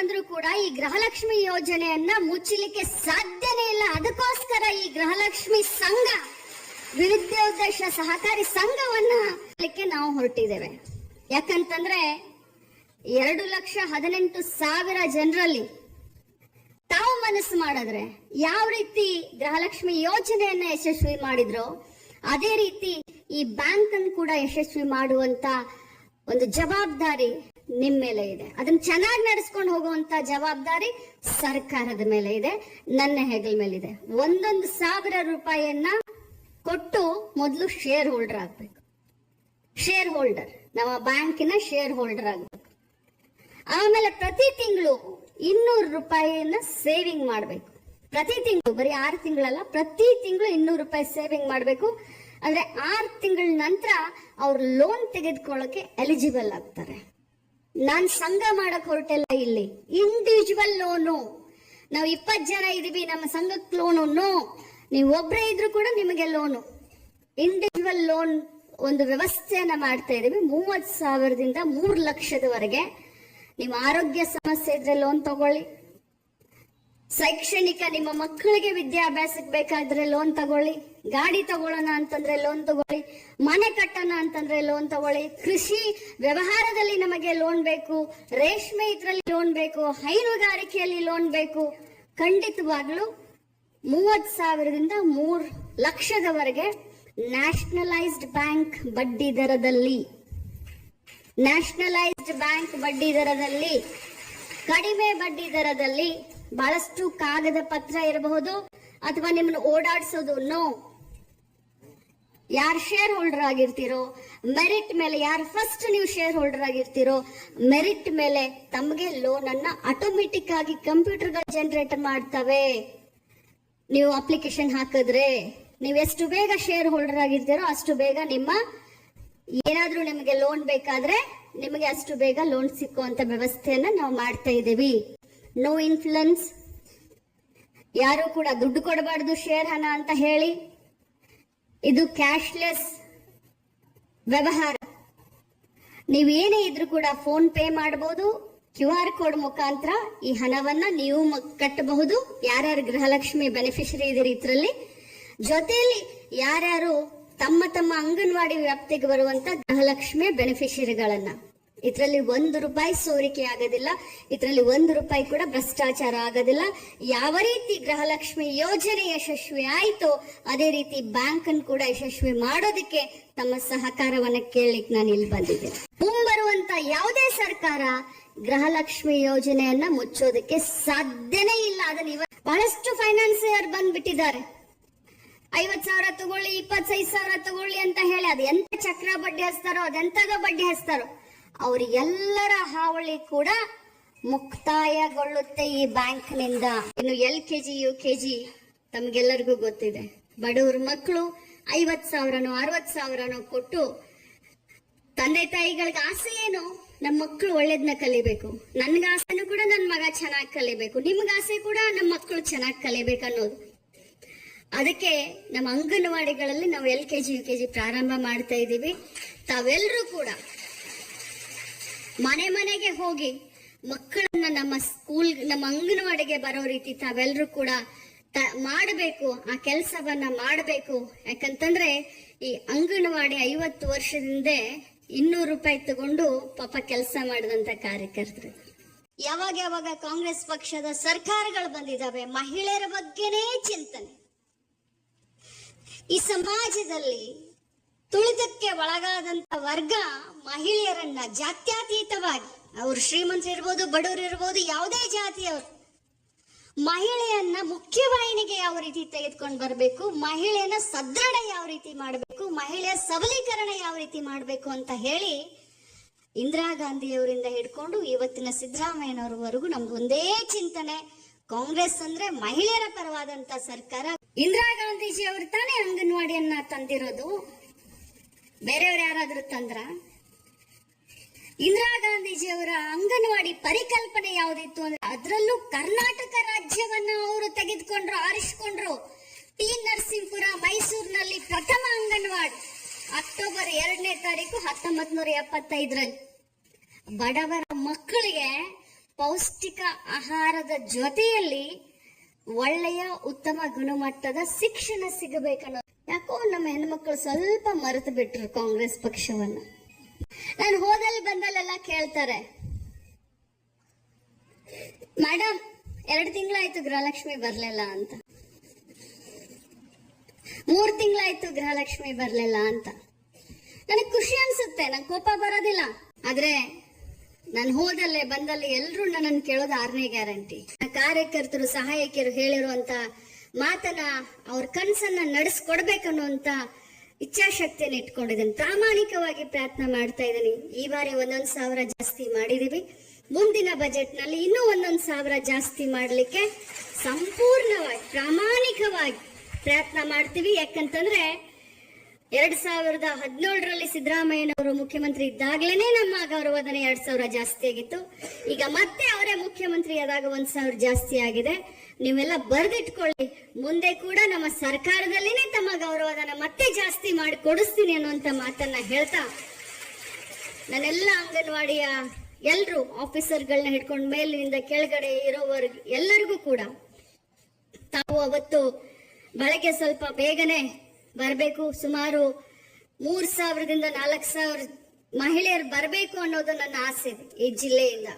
ಬಂದ್ರು ಕೂಡ ಈ ಗೃಹಲಕ್ಷ್ಮಿ ಯೋಜನೆಯನ್ನ ಮುಚ್ಚಲಿಕ್ಕೆ ಸಾಧ್ಯನೇ ಇಲ್ಲ. ಅದಕ್ಕೋಸ್ಕರ ಈ ಗೃಹಲಕ್ಷ್ಮಿ ಸಂಘ ವಿರುದ್ಧೋದ್ದೇಶ ಸಹಕಾರಿ ಸಂಘವನ್ನ ನಾವು ಹೊರಟಿದ್ದೇವೆ. ಯಾಕಂತಂದ್ರೆ ಎರಡು ಲಕ್ಷ ಹದಿನೆಂಟು ಸಾವಿರ ಜನರಲ್ಲಿ ತಾವು ಮನಸ್ಸು ಮಾಡಿದ್ರೆ ಯಾವ ರೀತಿ ಗೃಹಲಕ್ಷ್ಮಿ ಯೋಜನೆಯನ್ನ ಯಶಸ್ವಿ ಮಾಡಿದ್ರೋ, ಅದೇ ರೀತಿ ಈ ಬ್ಯಾಂಕ್ ಅನ್ನು ಕೂಡ ಯಶಸ್ವಿ ಮಾಡುವಂತ ಒಂದು ಜವಾಬ್ದಾರಿ ನಿಮ್ ಮೇಲೆ ಇದೆ. ಅದನ್ನ ಚೆನ್ನಾಗಿ ನಡೆಸ್ಕೊಂಡು ಹೋಗುವಂತ ಜವಾಬ್ದಾರಿ ಸರ್ಕಾರದ ಮೇಲೆ ಇದೆ, ನನ್ನ ಹೆಗಲ ಮೇಲೆ ಇದೆ. ಒಂದೊಂದು ಸಾವಿರ ರೂಪಾಯಿಯನ್ನ ಕೊಟ್ಟು ಮೊದಲು ಶೇರ್ ಹೋಲ್ಡರ್ ಆಗ್ಬೇಕು. ಶೇರ್ ಹೋಲ್ಡರ್ ನಮ್ಮ ಬ್ಯಾಂಕಿನ ಶೇರ್ ಹೋಲ್ಡರ್ ಆಗ್ಬೇಕು. ಆಮೇಲೆ ಪ್ರತಿ ತಿಂಗಳು ಇನ್ನೂರು ರೂಪಾಯಿಯನ್ನ ಸೇವಿಂಗ್ ಮಾಡಬೇಕು. ಪ್ರತಿ ತಿಂಗಳು, ಬರೀ ಆರು ತಿಂಗಳಲ್ಲ, ಪ್ರತಿ ತಿಂಗಳು ಇನ್ನೂರು ರೂಪಾಯಿ ಸೇವಿಂಗ್ ಮಾಡಬೇಕು. ಅಂದ್ರೆ ಆರು ತಿಂಗಳ ನಂತರ ಅವ್ರು ಲೋನ್ ತೆಗೆದುಕೊಳ್ಳಕ್ಕೆ ಎಲಿಜಿಬಲ್ ಆಗ್ತಾರೆ. ನಾನ್ ಸಂಘ ಮಾಡಕ್ ಹೊರಟಿಲ್ಲ ಇಲ್ಲಿ. ಇಂಡಿವಿಜುವಲ್ ಲೋನು ನಾವು ಇಪ್ಪತ್ತು ಜನ ಇದೀವಿ, ನಮ್ಮ ಸಂಘಕ್ಕೆ ಲೋನು ನೀವು ಒಬ್ಬರೇ ಇದ್ರು ಕೂಡ ನಿಮಗೆ ಲೋನು ಇಂಡಿವಿಜುವಲ್ ಲೋನ್ ಒಂದು ವ್ಯವಸ್ಥೆಯನ್ನ ಮಾಡ್ತಾ ಇದೀವಿ. ಮೂವತ್ ಸಾವಿರದಿಂದ ಮೂರು ಲಕ್ಷದವರೆಗೆ. ನಿಮ್ಮ ಆರೋಗ್ಯ ಸಮಸ್ಯೆ ಇದ್ರೆ ಲೋನ್ ತಗೊಳ್ಳಿ. ಶೈಕ್ಷಣಿಕ ನಿಮ್ಮ ಮಕ್ಕಳಿಗೆ ವಿದ್ಯಾಭ್ಯಾಸಕ್ಕೆ ಬೇಕಾದ್ರೆ ಲೋನ್ ತಗೊಳ್ಳಿ, ಗಾಡಿ ತಗೊಳ್ಳೋಣ ಅಂತಂದ್ರೆ ಲೋನ್ ತಗೊಳ್ಳಿ, ಮನೆ ಕಟ್ಟೋಣ ಅಂತಂದ್ರೆ ಲೋನ್ ತಗೊಳ್ಳಿ, ಕೃಷಿ ವ್ಯವಹಾರದಲ್ಲಿ ನಮಗೆ ಲೋನ್ ಬೇಕು, ರೇಷ್ಮೆ ಇದ್ರಲ್ಲಿ ಲೋನ್ ಬೇಕು, ಹೈನುಗಾರಿಕೆಯಲ್ಲಿ ಲೋನ್ ಬೇಕು. ಖಂಡಿತವಾಗ್ಲೂ ಮೂವತ್ ಸಾವಿರದಿಂದ ಮೂರ್ ಲಕ್ಷದವರೆಗೆ ನ್ಯಾಷನಲೈಸ್ಡ್ ಬ್ಯಾಂಕ್ ಬಡ್ಡಿ ದರದಲ್ಲಿ. ನ್ಯಾಷನಲೈಸ್ಡ್ ಬ್ಯಾಂಕ್ ಬಡ್ಡಿ ದರದಲ್ಲಿ, ಕಡಿಮೆ ಬಡ್ಡಿ ದರದಲ್ಲಿ ಬಹಳಷ್ಟು ಕಾಗದ ಪತ್ರ ಇರಬಹುದು ಅಥವಾ ನಿಮ್ಮನ್ನು ಓಡಾಡಿಸೋದು ನೋ ಯಾರು ಶೇರ್ ಹೋಲ್ಡರ್ ಆಗಿರ್ತೀರೋ ಮೆರಿಟ್ ಮೇಲೆ ಯಾರು ಫಸ್ಟ್ ನೀವು ಶೇರ್ ಹೋಲ್ಡರ್ ಆಗಿರ್ತೀರೋ ಮೆರಿಟ್ ಮೇಲೆ ತಮಗೆ ಲೋನ್ ಅನ್ನ ಆಟೋಮೆಟಿಕ್ ಆಗಿ ಕಂಪ್ಯೂಟರ್ಗಳು ಜನರೇಟ್ ಮಾಡ್ತವೆ. ನೀವು ಅಪ್ಲಿಕೇಶನ್ ಹಾಕಿದ್ರೆ, ನೀವು ಎಷ್ಟು ಬೇಗ ಶೇರ್ ಹೋಲ್ಡರ್ ಆಗಿರ್ತೀರೋ ಅಷ್ಟು ಬೇಗ ನಿಮ್ಮ ಏನಾದ್ರೂ ನಿಮಗೆ ಲೋನ್ ಬೇಕಾದ್ರೆ ನಿಮಗೆ ಅಷ್ಟು ಬೇಗ ಲೋನ್ ಸಿಕ್ಕುವಂತ ವ್ಯವಸ್ಥೆಯನ್ನ ನಾವು ಮಾಡ್ತಾ ಇದ್ದೀವಿ. ನೋ ಇನ್ಫ್ಲುಯೆನ್ಸ್ ಯಾರು ಕೂಡ ದುಡ್ಡು ಕೊಡಬಾರ್ದು ಶೇರ್ ಹಣ ಅಂತ ಹೇಳಿ. ಇದು ಕ್ಯಾಶ್ಲೆಸ್ ವ್ಯವಹಾರ. ನೀವು ಏನೇ ಇದ್ರೂ ಕೂಡ ಫೋನ್ ಪೇ ಮಾಡಬಹುದು ಕ್ಯೂ ಆರ್ ಕೋಡ್ ಮುಖಾಂತರ ಈ ಹಣವನ್ನ ನೀವು ಕಟ್ಟಬಹುದು. ಯಾರ್ಯಾರು ಗೃಹಲಕ್ಷ್ಮಿ ಬೆನಿಫಿಷರಿ ಇದೀರಿ ಇದರಲ್ಲಿ. ಜೊತೆಯಲ್ಲಿ ಯಾರ್ಯಾರು ತಮ್ಮ ತಮ್ಮ ಅಂಗನವಾಡಿ ವ್ಯಾಪ್ತಿಗೆ ಬರುವಂತ ಗೃಹಲಕ್ಷ್ಮಿ ಬೆನಿಫಿಷರಿಗಳನ್ನ ಇದರಲ್ಲಿ ಒಂದು ರೂಪಾಯಿ ಸೋರಿಕೆ ಆಗೋದಿಲ್ಲ, ಇದರಲ್ಲಿ ಒಂದು ರೂಪಾಯಿ ಕೂಡ ಭ್ರಷ್ಟಾಚಾರ ಆಗೋದಿಲ್ಲ. ಯಾವ ರೀತಿ ಗೃಹಲಕ್ಷ್ಮಿ ಯೋಜನೆ ಯಶಸ್ವಿ ಆಯಿತೋ, ಅದೇ ರೀತಿ ಬ್ಯಾಂಕ್ ಅನ್ನು ಕೂಡ ಯಶಸ್ವಿ ಮಾಡೋದಕ್ಕೆ ತಮ್ಮ ಸಹಕಾರವನ್ನ ಕೇಳಲಿಕ್ಕೆ ನಾನು ಇಲ್ಲಿ ಬಂದಿದ್ದೆ ಮುಂಬರುವಂತ ಯಾವುದೇ ಸರ್ಕಾರ ಗೃಹಲಕ್ಷ್ಮಿ ಯೋಜನೆಯನ್ನ ಮುಚ್ಚೋದಕ್ಕೆ ಸಾಧ್ಯನೇ ಇಲ್ಲ. ಅದನ್ನ ಇವ ಬಹಳಷ್ಟು ಫೈನಾನ್ಸಿಯರ್ ಬಂದ್ಬಿಟ್ಟಿದ್ದಾರೆ. ಐವತ್ ಸಾವಿರ ತಗೊಳ್ಳಿ, ಇಪ್ಪತ್ತೈದು ಸಾವಿರ ತಗೊಳ್ಳಿ ಅಂತ ಹೇಳಿ, ಅದು ಎಂತ ಚಕ್ರ ಬಡ್ಡಿ ಹಚ್ತಾರೋ, ಅದೆಂತಾಗ ಬಡ್ಡಿ ಹಚ್ತಾರೋ? ಅವರಿಗೆಲ್ಲರ ಹಾವಳಿ ಕೂಡ ಮುಕ್ತಾಯಗೊಳ್ಳುತ್ತೆ ಈ ಬ್ಯಾಂಕ್ನಿಂದ. ಇನ್ನು L K G U K G ತಮ್ಗೆಲ್ಲರಿಗೂ ಗೊತ್ತಿದೆ. ಬಡವ್ರ ಮಕ್ಕಳು ಐವತ್ ಸಾವಿರನೋ ಅರವತ್ ಸಾವಿರನೋ ಕೊಟ್ಟು ತಂದೆ ತಾಯಿಗಳಿಗೆ ಆಸೆ ಏನು? ನಮ್ಮ ಮಕ್ಕಳು ಒಳ್ಳೇದನ್ನ ಕಲಿಬೇಕು. ನನ್ಗ ಆಸೆನೂ ಕೂಡ ನನ್ನ ಮಗ ಚೆನ್ನಾಗಿ ಕಲಿಬೇಕು. ನಿಮ್ಗೆ ಆಸೆ ಕೂಡ ನಮ್ಮ ಮಕ್ಕಳು ಚೆನ್ನಾಗಿ ಕಲಿಬೇಕು ಅನ್ನೋದು. ಅದಕ್ಕೆ ನಮ್ಮ ಅಂಗನವಾಡಿಗಳಲ್ಲಿ ನಾವು L K G U K G ಪ್ರಾರಂಭ ಮಾಡ್ತಾ ಇದ್ದೀವಿ. ತಾವೆಲ್ಲರೂ ಕೂಡ ಮನೆ ಮನೆಗೆ ಹೋಗಿ ಮಕ್ಕಳನ್ನ ನಮ್ಮ ಸ್ಕೂಲ್ ನಮ್ಮ ಅಂಗನವಾಡಿಗೆ ಬರೋ ರೀತಿ ತಾವೆಲ್ಲರೂ ಕೂಡ ಮಾಡಬೇಕು, ಆ ಕೆಲಸವನ್ನ ಮಾಡಬೇಕು. ಯಾಕಂತಂದ್ರೆ ಈ ಅಂಗನವಾಡಿ ಐವತ್ತು ವರ್ಷದಿಂದ ಇನ್ನೂರು ರೂಪಾಯಿ ತಗೊಂಡು ಪಾಪ ಕೆಲಸ ಮಾಡಿದಂತ ಕಾರ್ಯಕರ್ತರು. ಯಾವಾಗ ಯಾವಾಗ ಕಾಂಗ್ರೆಸ್ ಪಕ್ಷದ ಸರ್ಕಾರಗಳು ಬಂದಿದ್ದಾವೆ ಮಹಿಳೆಯರ ಬಗ್ಗೆನೇ ಚಿಂತನೆ. ಈ ಸಮಾಜದಲ್ಲಿ ತುಳಿತಕ್ಕೆ ಒಳಗಾದಂತ ವರ್ಗ ಮಹಿಳೆಯರನ್ನ ಜಾತ್ಯತೀತವಾಗಿ. ಅವರು ಶ್ರೀಮಂತರು ಇರ್ಬೋದು, ಬಡವರು ಇರ್ಬೋದು, ಯಾವುದೇ ಜಾತಿಯವರು ಮಹಿಳೆಯನ್ನ ಮುಖ್ಯವಾಹಿನಿಗೆ ಯಾವ ರೀತಿ ತೆಗೆದುಕೊಂಡು ಬರಬೇಕು, ಮಹಿಳೆಯನ್ನ ಸದೃಢ ಯಾವ ರೀತಿ ಮಾಡಬೇಕು, ಮಹಿಳೆಯ ಸಬಲೀಕರಣ ಯಾವ ರೀತಿ ಮಾಡಬೇಕು ಅಂತ ಹೇಳಿ ಇಂದಿರಾ ಗಾಂಧಿಯವರಿಂದ ಹಿಡ್ಕೊಂಡು ಇವತ್ತಿನ ಸಿದ್ದರಾಮಯ್ಯನವರವರೆಗೂ ನಮ್ದು ಒಂದೇ ಚಿಂತನೆ, ಕಾಂಗ್ರೆಸ್ ಅಂದ್ರೆ ಮಹಿಳೆಯರ ಪರವಾದಂತ ಸರ್ಕಾರ. ಇಂದಿರಾ ಗಾಂಧೀಜಿ ಅವರು ತಾನೇ ಅಂಗನವಾಡಿಯನ್ನ ತಂದಿರೋದು. ಬೇರೆಯವ್ರು ಯಾರಾದ್ರೂ ತಂದ್ರ? ಇಂದಿರಾ ಗಾಂಧೀಜಿಯವರ ಅಂಗನವಾಡಿ ಪರಿಕಲ್ಪನೆ ಯಾವ್ದಿತ್ತು ಅಂದ್ರೆ ಅದರಲ್ಲೂ ಕರ್ನಾಟಕ ರಾಜ್ಯವನ್ನ ಅವರು ತೆಗೆದುಕೊಂಡ್ರು, ಆರಿಸಿಕೊಂಡ್ರು. ಟಿ ನರಸಿಂಹಪುರ ಮೈಸೂರಿನಲ್ಲಿ ಪ್ರಥಮ ಅಂಗನವಾಡಿ, ಅಕ್ಟೋಬರ್ ಎರಡನೇ ತಾರೀಕು ಹತ್ತೊಂಬತ್ ನೂರ ಎಪ್ಪತ್ತೈದರಲ್ಲಿ. ಬಡವರ ಮಕ್ಕಳಿಗೆ ಪೌಷ್ಟಿಕ ಆಹಾರದ ಜೊತೆಯಲ್ಲಿ ಒಳ್ಳೆಯ ಉತ್ತಮ ಗುಣಮಟ್ಟದ ಶಿಕ್ಷಣ ಸಿಗಬೇಕನ್ನೋ ಯಾಕೋ ನಮ್ಮ ಹೆಣ್ಮಕ್ಳು ಸ್ವಲ್ಪ ಮರೆತು ಬಿಟ್ರು ಕಾಂಗ್ರೆಸ್ ಪಕ್ಷವನ್ನ. ನಾನು ಹೋದಲ್ಲಿ ಬಂದಲ್ಲೆಲ್ಲ ಕೇಳ್ತಾರೆ. ಮೇಡಮ್ ಎರಡು ತಿಂಗಳಾಯ್ತು ಗೃಹಲಕ್ಷ್ಮಿ ಬರ್ಲಿಲ್ಲ ಅಂತ. ಮೂರ್ ತಿಂಗಳಾಯ್ತು ಗೃಹಲಕ್ಷ್ಮಿ ಬರ್ಲಿಲ್ಲ ಅಂತ. ನನಗೆ ಖುಷಿ ಅನ್ಸುತ್ತೆ, ನಂಗೆ ಕೋಪ ಬರೋದಿಲ್ಲ. ಆದ್ರೆ ನಾನು ಹೋದಲ್ಲೇ ಬಂದಲ್ಲಿ ಎಲ್ಲರೂ ನನ್ನನ್ನು ಕೇಳೋದು ಆರನೇ ಗ್ಯಾರಂಟಿ. ಕಾರ್ಯಕರ್ತರು, ಸಹಾಯಕಿಯರು ಹೇಳಿರುವಂತ ಮಾತನ್ನ, ಅವ್ರ ಕನ್ಸನ್ನ ನಡೆಸ್ಕೊಡ್ಬೇಕನ್ನುವಂತ ಇಚ್ಛಾಶಕ್ತಿಯನ್ನು ಇಟ್ಕೊಂಡಿದ್ದೀನಿ. ಪ್ರಾಮಾಣಿಕವಾಗಿ ಪ್ರಯತ್ನ ಮಾಡ್ತಾ ಇದ್ದೀನಿ. ಈ ಬಾರಿ ಒಂದೊಂದು ಸಾವಿರ ಜಾಸ್ತಿ ಮಾಡಿದೀವಿ. ಮುಂದಿನ ಬಜೆಟ್ನಲ್ಲಿ ಇನ್ನೂ ಒಂದೊಂದು ಸಾವಿರ ಜಾಸ್ತಿ ಮಾಡಲಿಕ್ಕೆ ಸಂಪೂರ್ಣವಾಗಿ, ಪ್ರಾಮಾಣಿಕವಾಗಿ ಪ್ರಯತ್ನ ಮಾಡ್ತೀವಿ. ಯಾಕಂತಂದ್ರೆ ಎರಡ್ ಸಾವಿರದ ಹದಿನೇಳರಲ್ಲಿ ಸಿದ್ದರಾಮಯ್ಯನವರು ಮುಖ್ಯಮಂತ್ರಿ ಇದ್ದಾಗಲೇ ನಮ್ಮ ಗೌರವಧನ ಎರಡ್ ಸಾವಿರ ಜಾಸ್ತಿ ಆಗಿತ್ತು. ಈಗ ಮತ್ತೆ ಅವರೇ ಮುಖ್ಯಮಂತ್ರಿ ಆದಾಗ ಒಂದ್ ಸಾವಿರ ಜಾಸ್ತಿ ಆಗಿದೆ. ನೀವೆಲ್ಲ ಬರೆದಿಟ್ಕೊಳ್ಳಿ. ಮುಂದೆ ಕೂಡ ನಮ್ಮ ಸರ್ಕಾರದಲ್ಲಿನೇ ತಮ್ಮ ಗೌರವಧನ ಮತ್ತೆ ಜಾಸ್ತಿ ಮಾಡಿ ಕೊಡಿಸ್ತೀನಿ ಅನ್ನುವಂತ ಮಾತನ್ನ ಹೇಳ್ತಾ ನನ್ನೆಲ್ಲ ಅಂಗನವಾಡಿಯ ಎಲ್ರು ಆಫೀಸರ್ಗಳನ್ನ ಹಿಡ್ಕೊಂಡು ಮೇಲಿನಿಂದ ಕೆಳಗಡೆ ಇರೋವರ್ ಎಲ್ಲರಿಗೂ ಕೂಡ ತಾವು ಅವತ್ತು ಬೆಳಗ್ಗೆ ಸ್ವಲ್ಪ ಬೇಗನೆ ಬರಬೇಕು. ಸುಮಾರು ಮೂರ್ ಸಾವಿರದಿಂದ ನಾಲ್ಕು ಸಾವಿರ ಮಹಿಳೆಯರು ಬರಬೇಕು ಅನ್ನೋದು ನನ್ನ ಆಸೆ ಈ ಜಿಲ್ಲೆಯಿಂದ.